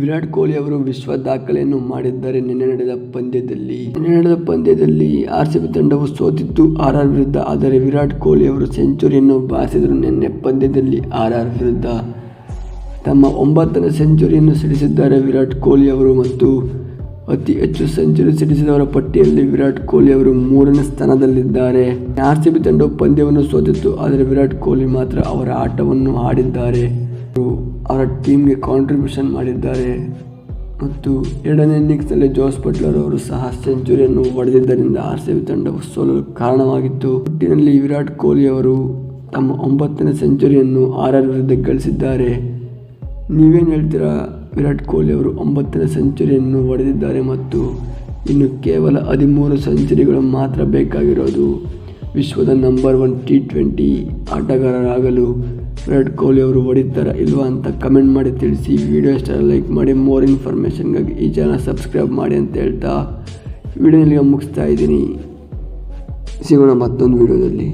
ವಿರಾಟ್ ಕೊಹ್ಲಿ ಅವರು ವಿಶ್ವ ದಾಖಲೆಯನ್ನು ಮಾಡಿದ್ದಾರೆ ನಿನ್ನೆ ನಡೆದ ಪಂದ್ಯದಲ್ಲಿ, ನಿನ್ನೆ ನಡೆದ ಪಂದ್ಯದಲ್ಲಿ ಆರ್ ಸಿ ಬಿ ತಂಡವು ಸೋತಿತ್ತು. ಆರ್ ಆರ್ ವಿರುದ್ಧ. ಆದರೆ ವಿರಾಟ್ ಕೊಹ್ಲಿ ಅವರು ಸೆಂಚುರಿಯನ್ನು ಬಾರಿಸಿದರು ನಿನ್ನೆ ಪಂದ್ಯದಲ್ಲಿ ಆರ್ ಆರ್ ವಿರುದ್ಧ. ತಮ್ಮ ಒಂಬತ್ತನೇ ಸೆಂಚುರಿಯನ್ನು ಸಿಡಿಸಿದ್ದಾರೆ ವಿರಾಟ್ ಕೊಹ್ಲಿ ಅವರು ಮತ್ತು ಅತಿ ಹೆಚ್ಚು ಸೆಂಚುರಿ ಸಿಡಿಸಿದವರ ಪಟ್ಟಿಯಲ್ಲಿ ವಿರಾಟ್ ಕೊಹ್ಲಿ ಅವರು ಮೂರನೇ ಸ್ಥಾನದಲ್ಲಿದ್ದಾರೆ. ಆರ್ ಸಿ ಬಿ ತಂಡವು ಪಂದ್ಯವನ್ನು ಸೋತಿತ್ತು, ಆದರೆ ವಿರಾಟ್ ಕೊಹ್ಲಿ ಮಾತ್ರ ಅವರ ಆಟವನ್ನು ಆಡಿದ್ದಾರೆ. ಅವರು ಟೀಮ್ಗೆ ಕಾಂಟ್ರಿಬ್ಯೂಷನ್ ಮಾಡಿದ್ದಾರೆ. ಮತ್ತು ಎರಡನೇ ಇನ್ನಿಂಗ್ಸ್ನಲ್ಲಿ ಜೋಸ್ ಬಟ್ಲರ್ ಅವರು ಸಹ ಸೆಂಚುರಿಯನ್ನು ಹೊಡೆದಿದ್ದರಿಂದ ಆರ್ ಸಿ ಬಿ ತಂಡವು ಸೋಲಲು ಕಾರಣವಾಗಿತ್ತು. ಒಟ್ಟಿನಲ್ಲಿ ವಿರಾಟ್ ಕೊಹ್ಲಿ ಅವರು ತಮ್ಮ ಒಂಬತ್ತನೇ ಸೆಂಚುರಿಯನ್ನು ಆರ್ ಆರ್ ವಿರುದ್ಧ ಗಳಿಸಿದ್ದಾರೆ. ನೀವೇನು ಹೇಳ್ತೀರಾ? ವಿರಾಟ್ ಕೊಹ್ಲಿ ಅವರು ಒಂಬತ್ತನೇ ಸೆಂಚುರಿಯನ್ನು ಹೊಡೆದಿದ್ದಾರೆ ಮತ್ತು ಇನ್ನು ಕೇವಲ ಹದಿಮೂರು ಸೆಂಚುರಿಗಳು ಮಾತ್ರ ಬೇಕಾಗಿರೋದು. ವಿಶ್ವದ ನಂಬರ್ ಒನ್ ಟಿ ಟ್ವೆಂಟಿ ಆಟಗಾರರಾಗಲು ವಿರಾಟ್ ಕೊಹ್ಲಿ ಅವರು ಹೊಡಿತಾರಾ ಇಲ್ವಾ ಅಂತ ಕಮೆಂಟ್ ಮಾಡಿ ತಿಳಿಸಿ. ವಿಡಿಯೋ ಇಷ್ಟ ಲೈಕ್ ಮಾಡಿ ಮೋರ್ ಇನ್ಫಾರ್ಮೇಷನ್ಗಾಗಿ ಈ ಚಾನಲ್ ಸಬ್ಸ್ಕ್ರೈಬ್ ಮಾಡಿ ಅಂತ ಹೇಳ್ತಾ ವಿಡಿಯೋ ಮುಗಿಸ್ತಾ ಇದ್ದೀನಿ. ಸಿಗೋಣ ಮತ್ತೊಂದು ವಿಡಿಯೋದಲ್ಲಿ